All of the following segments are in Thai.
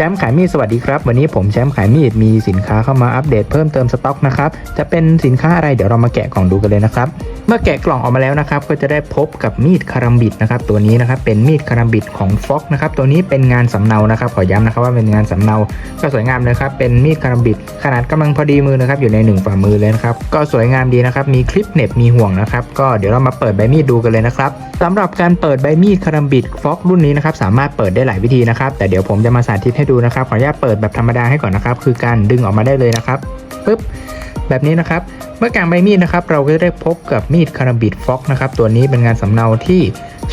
แชมป์ขายมีดสวัสดีครับ วันนี้ผมแชมป์ขายมีดมีสินค้าเข้ามาอัปเดตเพิ่มเติมสต็อกนะครับจะเป็นสินค้าอะไรเดี๋ยวเรามาแกะกล่องดูกันเลยนะครับเมื่อแกะกล่องออกมาแล้วนะครับก็จะได้พบกับมีดคารัมบิดนะครับตัวนี้นะครับเป็นมีดคารัมบิดของฟ็อกนะครับตัวนี้เป็นงานสำเนานะครับขอย้ำนะครับว่าเป็นงานสำเนาก็สวยงามเลยครับเป็นมีดคารัมบิดขนาดกำลังพอดีมือนะครับอยู่ในหนึ่งฝ่ามือเลยนะครับก็สวยงามดีนะครับมีคลิปเน็บมีห่วงนะครับก็เดี๋ยวเรามาเปิดใบมีดดูกันเลยนะครับ สำหรับการเปิดใบมีดคารัมบิดฟ็อกรุ่นนี้นะครับสามารถเปิดได้หลายวิธีนะครับ แต่เดี๋ยวผมจะมาสาธิตให้ดูนะครับ ขออนุญาตเปิดแบบธรรมดาให้ก่อนนะครับ คือการดึงออกมาได้เลยนะครับปึ๊บ แบบนี้นะครับ เมื่อกางใบมีดนะครับ เราก็จะได้พบกับมีดคาราบิดฟ็อกนะครับ ตัวนี้เป็นงานสำเนาที่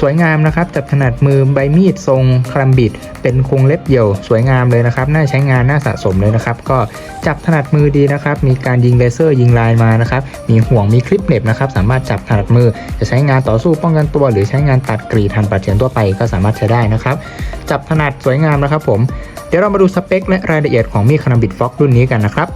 สวยงามนะครับจับถนัดมือใบมีดทรงคาราบิด เป็นโคงเล็บเดี่ยวสวยงามเลยนะครับ น่าใช้งานน่าสะสมเลยนะครับ ก็จับถนัดมือดีนะครับ มีการยิงเลเซอร์ยิงลายมานะครับ มีห่วงมีคลิปเหน็บนะครับ สามารถจับถนัดมือ จะใช้งานต่อสู้ป้องกันตัว หรือใช้งานตัดกรีดทันปัดเฉียนทั่วไปก็สามารถใช้ได้นะครับ จับถนัดสวยงามนะครับผม เดี๋ยวเรามาดูสเปคและรายละเอียดของมีดคานาบิดฟ็อกรุ่นนี้กันนะครับ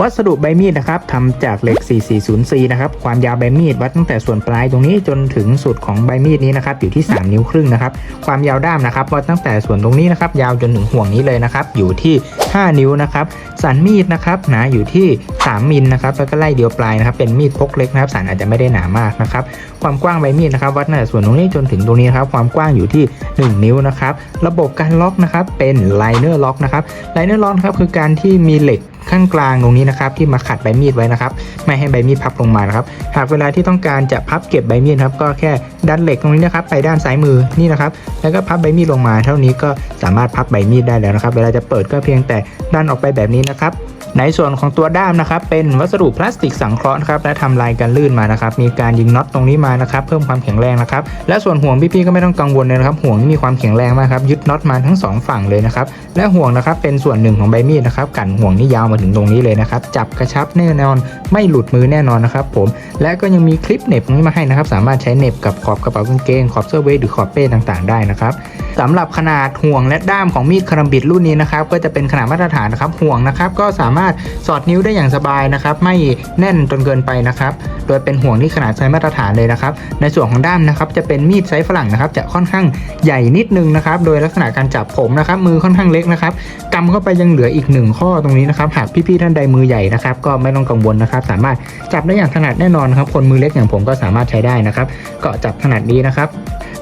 วัสดุใบมีดนะครับทำจากเหล็ก 4404นะครับ ความยาวใบมีดวัดตั้งแต่ส่วนปลายตรงนี้จนถึงสุดของใบมีดนี้นะครับ อยู่ที่ 3 นิ้วครึ่งนะครับ ความยาวด้ามนะครับวัดตั้งแต่ส่วนตรงนี้นะครับ ยาวจนถึงห่วงนี้เลยนะครับ อยู่ที่ 5 นิ้วนะครับ สันมีดนะครับหนาอยู่ที่ 3 มิลนะครับแล้วก็ไล่เดียวปลายนะครับ เป็นมีดพกเล็กนะครับ สันอาจจะไม่ได้หนามากนะครับ ความกว้างใบมีดนะครับ วัดตั้งแต่ส่วนตรงนี้จนถึงตรงนี้ครับ ความกว้างอยู่ที่ 1 นิ้วนะครับ ระบบการล็อกนะครับ เป็นไลเนอร์ล็อกนะครับ ไลเนอร์ล็อกนะครับคือการที่มีเหล็ก ข้างกลางตรงนี้นะครับที่มาขัดใบมีดไว้นะครับ ไม่ให้ใบมีดพับลงมานะครับ หากเวลาที่ต้องการจะพับเก็บใบมีดครับ ก็แค่ดันเหล็กตรงนี้นะครับ ไปด้านซ้ายมือนี่นะครับ แล้วก็พับใบมีดลงมา เท่านี้ก็สามารถพับใบมีดได้แล้วนะครับ เวลาจะเปิดก็เพียงแต่ดันออกไปแบบนี้นะครับในส่วนของตัวด้ามนะครับ เป็นวัสดุพลาสติกสังเคราะห์นะครับและทำลายกันลื่นมานะครับ มีการยิงน็อตตรงนี้มานะครับ เพิ่มความแข็งแรงนะครับ และส่วนห่วงพี่ๆก็ไม่ต้องกังวลเลยนะครับ ห่วงมีความแข็งแรงมากครับยึดน็อตมาทั้งสองฝั่งเลยนะครับ และห่วงนะครับเป็นส่วนหนึ่งของใบมีดนะครับ กันห่วงนี่ยาวมาถึงตรงนี้เลยนะครับ จับกระชับแน่นอนไม่หลุดมือแน่นอนนะครับผมและก็ยังมีคลิปเน็บนี้มาให้นะครับ สามารถใช้เน็บกับขอบกระเป๋ากางเกงขอบเสื้อเวทหรือขอบเป้ต่างๆ ได้นะครับ สำหรับขนาดห่วงและด้ามของมีดคารัมบิดรุ่นนี้นะครับก็จะเป็นขนาดมาตรฐานนะครับห่วงนะครับก็สามารถสอดนิ้วได้อย่างสบายนะครับไม่แน่นจนเกินไปนะครับโดยเป็นห่วงที่ขนาดไซส์มาตรฐานเลยนะครับในส่วนของด้ามนะครับจะเป็นมีดไซส์ฝรั่งนะครับจะค่อนข้างใหญ่นิดนึงนะครับโดยลักษณะการจับผมนะครับมือค่อนข้างเล็กนะครับกำเข้าไปยังเหลืออีกหนึ่งข้อตรงนี้นะครับหากพี่ๆท่านใดมือใหญ่นะครับก็ไม่ต้องกังวลนะครับสามารถจับได้อย่างถนัดแน่นอนครับคนมือเล็กอย่างผมก็สามารถใช้ได้นะครับก็จับถนัดดีนะครับ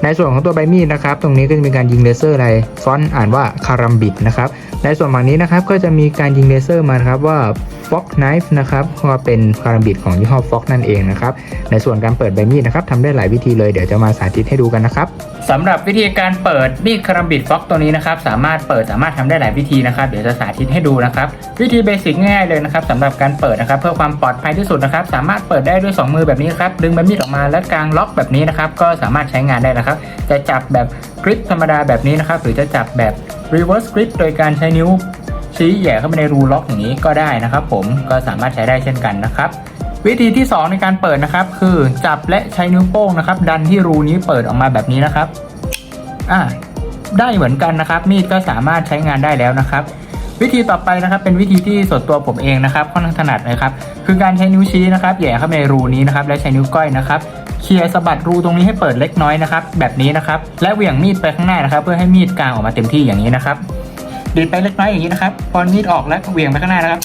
ในส่วนของตัวใบมีดนะครับ ตรงนี้ก็จะมีการยิงเลเซอร์อะไรฟอนต์อ่านว่าคารัมบิดนะครับ ในส่วนฝั่งนี้นะครับก็จะมีการยิงเลเซอร์มาครับว่า Fox Knife นะครับก็เป็นคารัมบิดของยี่ห้อ Fox นั่นเองนะครับ ในส่วนการเปิดใบมีดนะครับทำได้หลายวิธีเลยเดี๋ยวจะมาสาธิตให้ดูกันนะครับสำหรับวิธีการเปิดมีดคารัมบิด Fox ตัวนี้นะครับ สามารถเปิดสามารถทำได้หลายวิธีนะครับ เดี๋ยวจะสาธิตให้ดูนะครับ วิธีเบสิกง่ายเลยนะครับสำหรับการเปิดนะครับ เพื่อความปลอดภัยที่สุดนะครับ สามารถเปิดได้ด้วย 2 มือแบบนี้ครับดึงใบมีดออกมาแล้วกางล็อกแบบนี้นะครับก็สามารถใช้งานได้นะครับจะจับแบบกริปธรรมดาแบบนี้นะครับ หรือจะจับแบบ reverse grip โดยการใช้นิ้วชี้แหย่เข้าไปในรูล็อกอย่างนี้ก็ได้นะครับ ผมก็สามารถใช้ได้เช่นกันนะครับ วิธีที่ 2 ในการเปิดนะครับ คือจับและใช้นิ้วโป้งนะครับ ดันที่รูนี้เปิดออกมาแบบนี้นะครับอ่าได้เหมือนกันนะครับ มีดก็สามารถใช้งานได้แล้วนะครับ วิธีต่อไปนะครับเป็นวิธีที่ส่วนตัวผมเองนะครับค่อนข้างถนัดนะครับคือการใช้นิ้วชี้นะครับแย่เข้าไปในรูนี้นะครับและใช้นิ้วก้อยนะครับเคลียร์สะบัดรูตรงนี้ให้เปิดเล็กน้อยนะครับแบบนี้นะครับและเหวี่ยงมีดไปข้างหน้านะครับ เพื่อให้มีดกลางออกมาเต็มที่อย่างนี้นะครับดีดไปเล็กน้อยอย่างนี้นะครับพอมีดออกแล้วเหวี่ยงไปข้างหน้านะครับ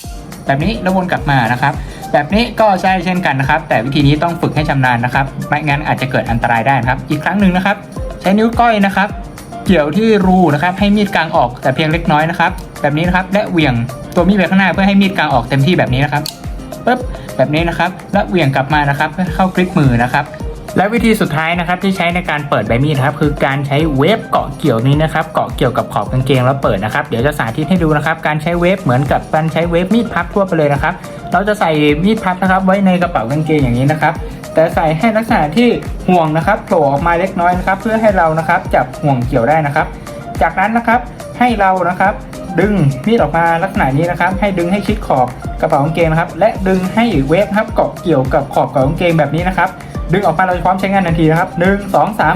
แบบนี้แล้ววนกลับมานะครับ แบบนี้ก็ใช่เช่นกันนะครับ แต่วิธีนี้ต้องฝึกให้ชำนาญนะครับ ไม่งั้นอาจจะเกิดอันตรายได้นะครับ อีกครั้งหนึ่งนะครับ ใช้นิ้วก้อยนะครับ เกี่ยวที่รูนะครับให้มีดกลางออกแต่เพียงเล็กน้อยนะครับ แบบนี้นะครับและเหวี่ยงตัวมีดไปข้างหน้าเพื่อให้มีดกลางออกเต็มที่แบบนี้นะครับปึ๊บแบบนี้นะครับ และเหวี่ยงกลับมานะครับเพื่อเข้ากริปมือนะครับ และวิธีสุดท้ายนะครับที่ใช้ในการเปิดใบมีดครับคือการใช้เวฟเกาะเกี่ยวนี้นะครับเกาะเกี่ยวกับขอบกางเกงแล้วเปิดนะครับเดี๋ยวจะสาธิตให้ดูนะครับ การใช้เวฟเหมือนกับการใช้เวฟมีดพับทั่วไปเลยนะครับ เราจะใส่มีดพับนะครับ ไว้ในกระเป๋ากางเกงอย่างนี้นะครับ แต่ใส่ให้ลักษณะที่ห่วงนะครับโผล่ออกมาเล็กน้อยนะครับ เพื่อให้เรานะครับจับห่วงเกี่ยวได้นะครับ จากนั้นนะครับให้เรานะครับ ดึงมีดออกมาลักษณะนี้นะครับ ให้ดึงให้ชิดขอบกระเป๋ากางเกงนะครับ และดึงให้เวฟครับเกาะเกี่ยวกับขอบกระเป๋ากางเกงแบบนี้นะครับ ดึงออกมาเราจะพร้อมใช้งานทันทีนะครับหนึ่งสองสาม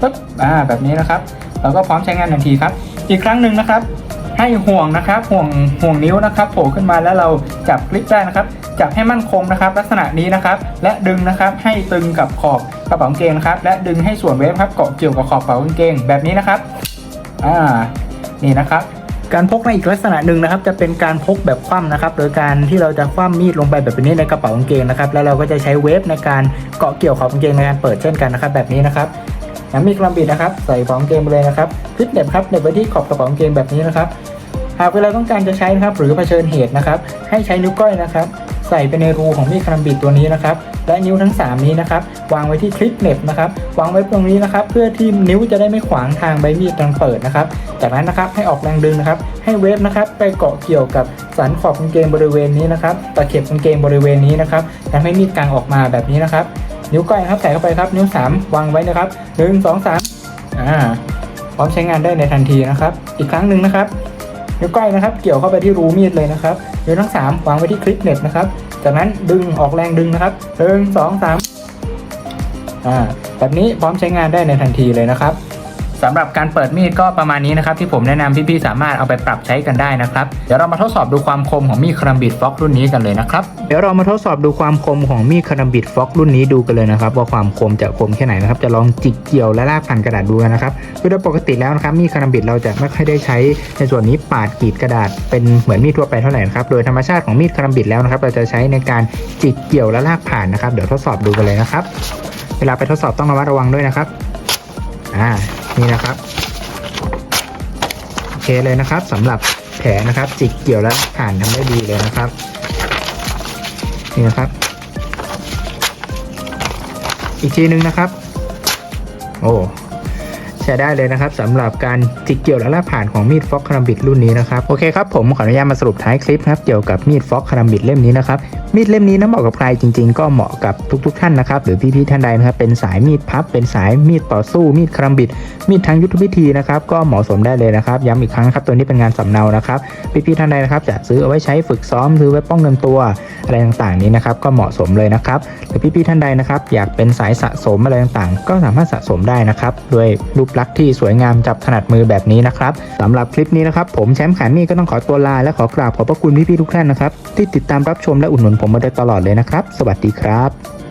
ปึ๊บอ่าแบบนี้นะครับ เราก็พร้อมใช้งานทันทีครับ อีกครั้งหนึ่งนะครับ ให้ห่วงนะครับห่วงห่วงนิ้วนะครับโผล่ขึ้นมาแล้วเราจับคลิปได้นะครับ จับให้มั่นคงนะครับ ลักษณะนี้นะครับ และดึงนะครับให้ตึงกับขอบกระเป๋ากางเกงนะครับ และดึงให้ส่วนเวฟครับเกาะเกี่ยวกับขอบกระเป๋ากางเกงแบบนี้นะครับอ่านี่นะครับการพกในอีกลักษณะหนึ่งนะครับ จะเป็นการพกแบบคว่ำนะครับ โดยการที่เราจะคว่ำมีดลงไปแบบนี้ในกระเป๋ากางเกงนะครับ แล้วเราก็จะใช้เวฟในการเกาะเกี่ยวขอบกางเกงในการเปิดเช่นกันนะครับ แบบนี้นะครับ น้ำมีดกระบิดนะครับ ใส่ของเกงไปเลยนะครับคลิปเหน็บครับเหน็บไว้ที่ขอบกระป๋ากางเกงแบบนี้นะครับ หากเวลาต้องการจะใช้นะครับ หรือเผชิญเหตุนะครับ ให้ใช้นิ้วก้อยนะครับ ใส่ไปในรูของมีดคลัมบิดตัวนี้นะครับ และนิ้วทั้ง 3 นี้นะครับ วางไว้ที่คลิปเหน็บนะครับ วางไว้ตรงนี้นะครับ เพื่อที่นิ้วจะได้ไม่ขวางทางใบมีดตอนเปิดนะครับ จากนั้นนะครับให้ออกแรงดึงนะครับ ให้เวฟนะครับ ไปเกาะเกี่ยวกับสันขอบกางเกงบริเวณนี้นะครับ ตะเข็บกางเกงบริเวณนี้นะครับทำให้มีดกลางออกมาแบบนี้นะครับ นิ้วก้อยครับใส่เข้าไปครับ นิ้ว 3 วางไว้นะครับหนึ่งสองสามอ่าพร้อมใช้งานได้ในทันทีนะครับ อีกครั้งหนึ่งนะครับ นิ้วก้อยนะครับ เกี่ยวเข้าไปที่รูมีดเลยนะครับนิ้วทั้งสามวางไว้ที่คลิปเน็ตนะครับ จากนั้นดึงออกแรงดึงนะครับหนึ่งสองสามอ่าแบบนี้พร้อมใช้งานได้ในทันทีเลยนะครับ สำหรับการเปิดมีดก็ประมาณนี้นะครับที่ผมแนะนำพี่ๆสามารถเอาไปปรับใช้กันได้นะครับเดี๋ยวเรามาทดสอบดูความคมของมีดคารัมบิดฟ็อกรุ่นนี้กันเลยนะครับเดี๋ยวเรามาทดสอบดูความคมของมีดคารัมบิดฟ็อกรุ่นนี้ดูกันเลยนะครับว่าความคมจะคมแค่ไหนนะครับจะลองจิกเกี่ยวและลากผ่านกระดาษดูกันนะครับโดยปกติแล้วนะครับมีดคารัมบิดเราจะไม่ค่อยได้ใช้ในส่วนนี้ปาดกรีดกระดาษเป็นเหมือนมีดทั่วไปเท่าไหร่นะครับโดยธรรมชาติของมีดคารัมบิดแล้วนะครับเราจะใช้ในการจิกเกี่ยวและลากผ่านนะครับ เดี๋ยวทดสอบดูกันเลยนะครับ เวลาไปทดสอบต้องระมัดระวังด้วยนะครับอ่า นี่นะครับโอเคเลยนะครับสำหรับแผลนะครับ จิกเกี่ยวและลากผ่านทำได้ดีเลยนะครับ นี่นะครับ อีกทีหนึงนะครับ โอ้ ใช้ได้เลยนะครับสำหรับการจิกเกี่ยวและลากผ่านของมีดฟ็อกคารัมบิดรุ่นนี้นะครับโอเคครับผมขออนุญาตมาสรุปท้ายคลิปครับเกี่ยวกับมีดฟ็อกคารัมบิดเล่มนี้นะครับมีดเล่มนี้นะเหมาะกับใครจริง ๆ ก็เหมาะกับทุก ๆ ท่านนะครับหรือพี่ๆท่านใดนะครับเป็นสายมีดพับ เป็นสายมีดต่อสู้มีดคารัมบิด มีดทางยุทธวิธีนะครับก็เหมาะสมได้เลยนะครับย้ำอีกครั้งครับตัวนี้เป็นงานสำเนานะครับพี่ๆท่านใดนะครับจะซื้อเอาไว้ใช้ฝึกซ้อมซื้อไว้ป้องกันตัวอะไรต่างๆนี้นะครับก็เหมาะสมเลยนะครับหรือพี่ๆท่านใดนะครับอยากเป็นสายสะสมอะไรต่างๆ ก็สามารถสะสมได้นะครับด้วยรูปลักษณ์ที่สวยงามจับถนัดมือแบบนี้นะครับสำหรับคลิปนี้นะครับผมแชมป์ขายนี่ก็ต้องขอตัวลาและขอกราบขอบพระคุณพี่ๆทุกท่านนะครับที่ติดตามรับชมและอุดหนุนผมมาโดยตลอดเลยนะครับ สวัสดีครับ